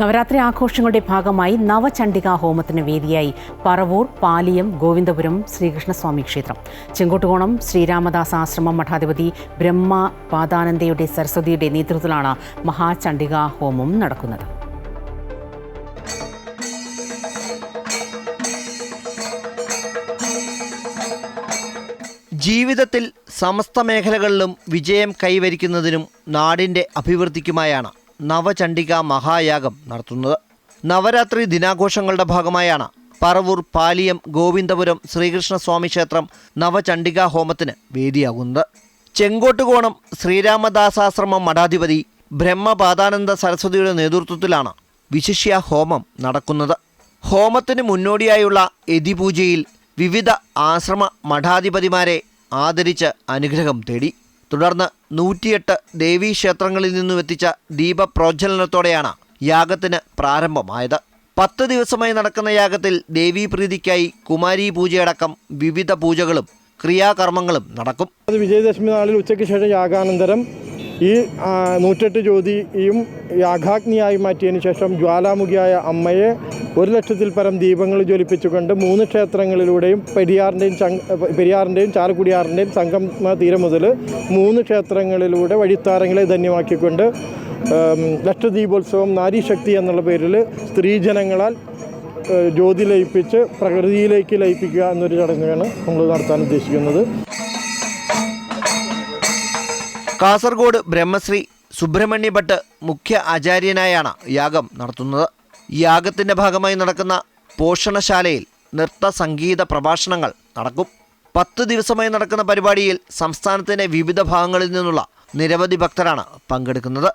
നവരാത്രി ആഘോഷങ്ങളുടെ ഭാഗമായി നവചണ്ഡികാ ഹോമത്തിന് വേദിയായി പറവൂർ പാലിയം ഗോവിന്ദപുരം ശ്രീകൃഷ്ണസ്വാമി ക്ഷേത്രം. ചെങ്കോട്ടുകോണം ശ്രീരാമദാസ് ആശ്രമം മഠാധിപതി ബ്രഹ്മ പാദാനന്ദയുടെ സരസ്വതിയുടെ നേതൃത്വത്തിലാണ് മഹാചണ്ഡികാ ഹോമം നടക്കുന്നത്. ജീവിതത്തിൽ സമസ്ത മേഖലകളിലും വിജയം കൈവരിക്കുന്നതിനും നാടിന്റെ അഭിവൃദ്ധിക്കുമായാണ് നവചണ്ഡിക മഹായാഗം നടത്തുന്നത്. നവരാത്രി ദിനാഘോഷങ്ങളുടെ ഭാഗമായാണ് പറവൂർ പാലിയം ഗോവിന്ദപുരം ശ്രീകൃഷ്ണസ്വാമി ക്ഷേത്രം നവചണ്ഡിക ഹോമത്തിന് വേദിയാകുന്നത്. ചെങ്കോട്ടുകോണം ശ്രീരാമദാസാശ്രമം മഠാധിപതി ബ്രഹ്മപാദാനന്ദ സരസ്വതിയുടെ നേതൃത്വത്തിലാണ് വിശിഷ്യ ഹോമം നടക്കുന്നത്. ഹോമത്തിന് മുന്നോടിയായുള്ള യതിപൂജയിൽ വിവിധ ആശ്രമ മഠാധിപതിമാരെ ആദരിച്ച് അനുഗ്രഹം തേടി. തുടർന്ന് നൂറ്റിയെട്ട് ദേവീക്ഷേത്രങ്ങളിൽ നിന്നും എത്തിച്ച ദീപപ്രോജ്വലനത്തോടെയാണ് യാഗത്തിന് പ്രാരംഭമായത്. പത്ത് ദിവസമായി നടക്കുന്ന യാഗത്തിൽ ദേവീപ്രീതിക്കായി കുമാരീ പൂജയടക്കം വിവിധ പൂജകളും ക്രിയാകർമ്മങ്ങളും നടക്കും. വിജയദശമി നാളിൽ ഉച്ചയ്ക്ക് ശേഷം യാഗാനന്തരം ഈ നൂറ്റെട്ട് ജ്യോതിയും യാഗാഗ്നിയായി മാറ്റിയതിന് ശേഷം ജ്വാലാമുഖിയായ അമ്മയെ ഒരു ലക്ഷത്തിൽ പരം ദീപങ്ങൾ ജ്വലിപ്പിച്ചുകൊണ്ട് മൂന്ന് ക്ഷേത്രങ്ങളിലൂടെയും പെരിയാറിന്റെയും പെരിയാറിന്റെയും ചാലക്കുടിയാറിന്റെയും സംഗമ തീരം മുതൽ മൂന്ന് ക്ഷേത്രങ്ങളിലൂടെ വഴിത്താരങ്ങളെ ധന്യമാക്കിക്കൊണ്ട് ലക്ഷദ്വീപോത്സവം നാരീശക്തി എന്നുള്ള പേരിൽ സ്ത്രീജനങ്ങളാൽ ജ്യോതി ലയിപ്പിച്ച് പ്രകൃതിയിലേക്ക് ലയിപ്പിക്കുക എന്നൊരു ചടങ്ങാണ് നമ്മൾ നടത്താൻ ഉദ്ദേശിക്കുന്നത്. കാസർഗോഡ് ബ്രഹ്മശ്രീ സുബ്രഹ്മണ്യ ഭട്ട് മുഖ്യ ആചാര്യനായാണ് യാഗം നടത്തുന്നത്. യാഗത്തിന്റെ ഭാഗമായി നടക്കുന്ന പോഷണശാലയിൽ നൃത്ത സംഗീത പ്രഭാഷണങ്ങൾ നടക്കും. പത്ത് ദിവസമായി നടക്കുന്ന പരിപാടിയിൽ സംസ്ഥാനത്തിന്റെ വിവിധ ഭാഗങ്ങളിൽ നിന്നുള്ള നിരവധി ഭക്തരാണ് പങ്കെടുക്കുന്നത്.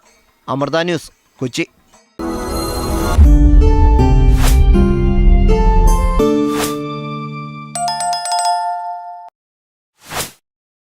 അമൃത ന്യൂസ് കൊച്ചി.